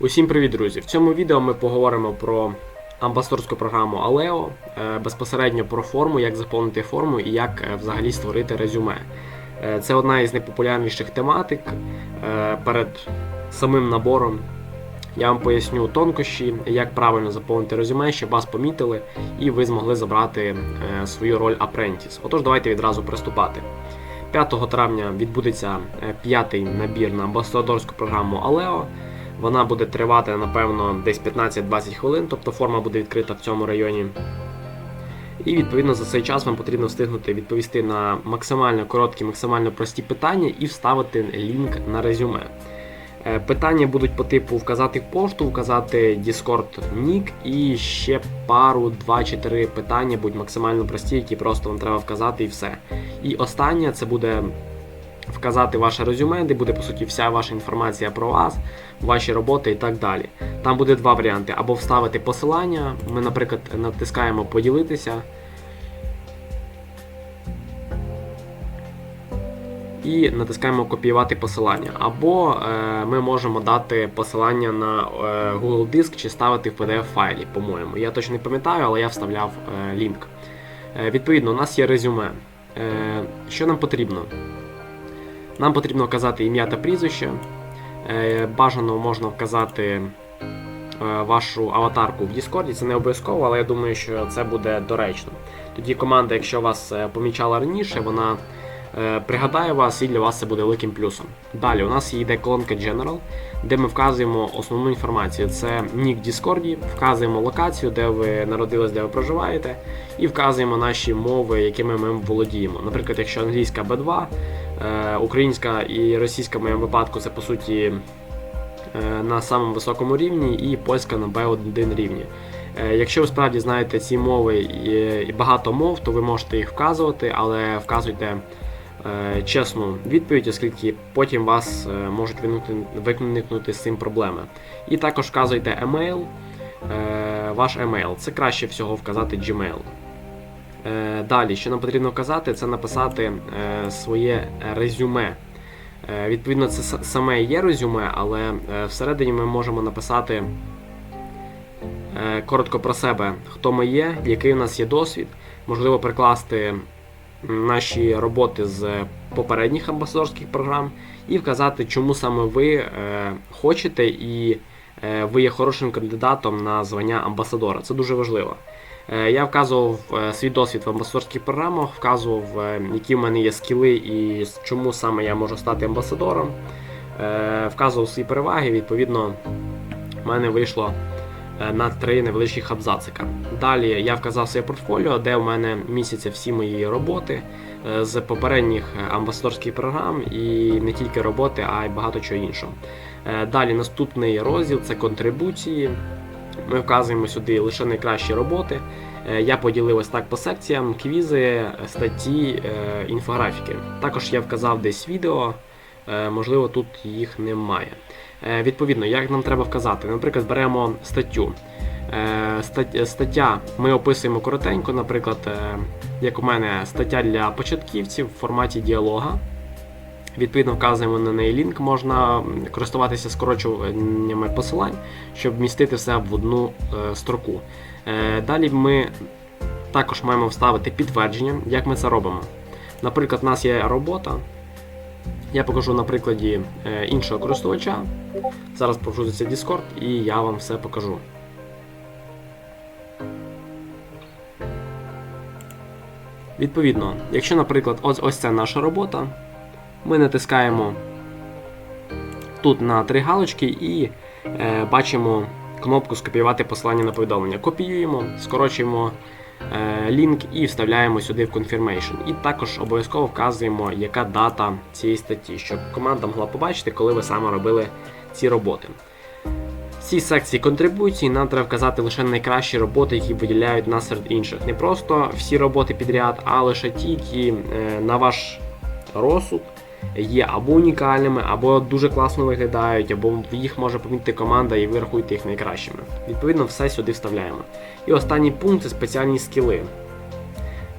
Усім привіт, друзі! В цьому відео ми поговоримо про амбасадорську програму Aleo, е, безпосередньо про форму, як заповнити форму і як е, взагалі створити резюме. Е, Це одна із найпопулярніших тематик перед самим набором. Я вам поясню тонкощі, як правильно заповнити резюме, щоб вас помітили і ви змогли забрати свою роль Apprentice. Отож, давайте відразу приступати. 5 травня відбудеться п'ятий набір на амбасадорську програму Aleo. Вона буде тривати, напевно, десь 15-20 хвилин, тобто форма буде відкрита в цьому районі. І відповідно за цей час вам потрібно встигнути відповісти на максимально короткі, максимально прості питання і вставити лінк на резюме. Е, Питання будуть по типу вказати пошту, вказати Discord нік і ще пару, два чи три питання будуть максимально прості, які просто вам треба вказати і все. І останнє це буде вказати ваше резюме, де буде по суті вся ваша інформація про вас, ваші роботи і так далі. Там буде два варіанти: або вставити посилання. Ми, наприклад, натискаємо поділитися. І натискаємо копіювати посилання. Або е, ми можемо дати посилання на е, Google Диск чи ставити в PDF файлі, по-моєму. Я точно не пам'ятаю, але я вставляв е, лінк. Е, відповідно, у нас є резюме. Е, що нам потрібно? Нам потрібно вказати ім'я та прізвище. Е, Бажано можна вказати е, вашу аватарку в Discord. Це не обов'язково, але я думаю, що це буде доречно. Тоді команда, якщо вас е, помічала раніше, вона пригадає вас і для вас це буде великим плюсом. Далі у нас йде колонка General, де ми вказуємо основну інформацію. Це нік в Discord, вказуємо локацію, де ви народились, де ви проживаєте, і вказуємо наші мови, якими ми володіємо. Наприклад, якщо англійська B2, е, українська і російська в моєму випадку це по суті е, на самому високому рівні, і польська на B1 рівні. Е, Якщо ви справді знаєте ці мови і, багато мов, то ви можете їх вказувати, але вказуйте е, чесну відповідь, оскільки потім вас е, можуть виникнути, з цим проблеми. І також вказуйте емейл, е, ваш емейл. Це краще всього вказати Gmail. Е, Далі, що нам потрібно вказати, це написати е, своє резюме. Е, Відповідно, це саме є резюме, але всередині ми можемо написати коротко про себе, хто ми є, який у нас є досвід, можливо, прикласти наші роботи з попередніх амбасадорських програм і вказати, чому саме ви хочете і ви є хорошим кандидатом на звання амбасадора. Це дуже важливо. Е, Я вказував е, свій досвід в амбасадорських програмах, вказував, е, які в мене є скіли і чому саме я можу стати амбасадором. Вказував свої переваги, відповідно, в мене вийшло на три невеличких абзацика. Далі я вказав своє портфоліо, де в мене містяться всі мої роботи з попередніх амбасадорських програм і не тільки роботи, а й багато чого іншого. Далі наступний розділ це контрибуції. Ми вказуємо сюди лише найкращі роботи. Е, Я поділив ось так по секціям: квізи, статті, е, інфографіки. Також я вказав десь відео, е, можливо, тут їх немає. Відповідно, як нам треба вказати? Наприклад, беремо статтю. Стаття ми описуємо коротенько, наприклад, як у мене стаття для початківців в форматі діалога. Відповідно, вказуємо на неї лінк, можна користуватися скорочуваннями посилань, щоб вмістити все в одну е, строку. Е, далі ми також маємо вставити підтвердження, як ми це робимо. Наприклад, у нас є робота. Я покажу на прикладі е, іншого користувача. Зараз прогрузиться Discord і я вам все покажу. Відповідно, якщо, наприклад, ось, ось це наша робота, ми натискаємо тут на три галочки і е, бачимо кнопку скопіювати посилання на повідомлення. Копіюємо, скорочуємо е, лінк і вставляємо сюди в Confirmation. І також обов'язково вказуємо, яка дата цієї статті, щоб команда могла побачити, коли ви саме робили ці роботи. В цій секції контрибуції нам треба вказати лише найкращі роботи, які виділяють нас серед інших. Не просто всі роботи підряд, а лише ті, які е, на ваш розсуд є або унікальними, або дуже класно виглядають, або їх може помітити команда і ви рахуєте їх найкращими. Відповідно, все сюди вставляємо. І останній пункт це спеціальні скіли.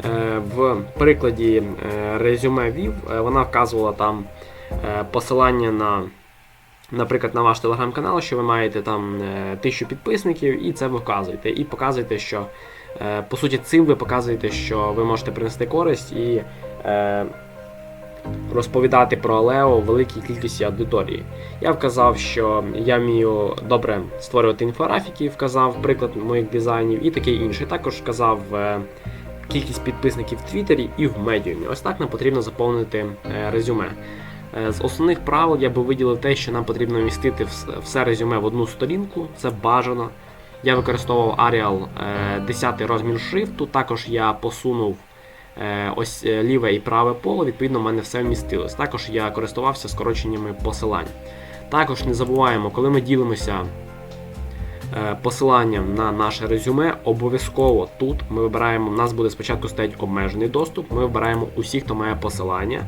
Е, В прикладі е, резюме Вів вона вказувала там е, посилання на наприклад, на ваш телеграм-канал, що ви маєте там е, тисячу підписників, і це ви вказуєте. І показуєте, що е, по суті цим ви показуєте, що ви можете принести користь і е, розповідати про Алео великій кількості аудиторії. Я вказав, що я вмію добре створювати інфографіки, вказав приклад моїх дизайнів і таке інше. Також вказав е, кількість підписників в Твіттері і в медіумі. Ось так нам потрібно заповнити е, резюме. Е, З основних правил я би виділив те, що нам потрібно вмістити все резюме в одну сторінку, це бажано. Я використовував Arial е, 10 розмір шрифту, також я посунув ось е, ліве і праве поле, відповідно, в мене все вмістилось. Також я користувався скороченнями посилань. Також не забуваємо, коли ми ділимося е, посиланням на наше резюме, обов'язково тут ми вибираємо, у нас буде спочатку стоять обмежений доступ, ми вибираємо усіх, хто має посилання.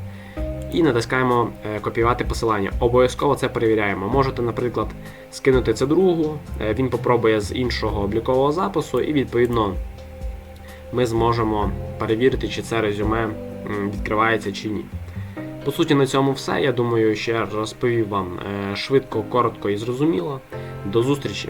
І натискаємо е, копіювати посилання. Обов'язково це перевіряємо. Можете, наприклад, скинути це другу, е, він попробує з іншого облікового запису, і відповідно ми зможемо перевірити, чи це резюме відкривається чи ні. По суті, на цьому все. Я думаю, ще розповів вам е, швидко, коротко і зрозуміло. До зустрічі!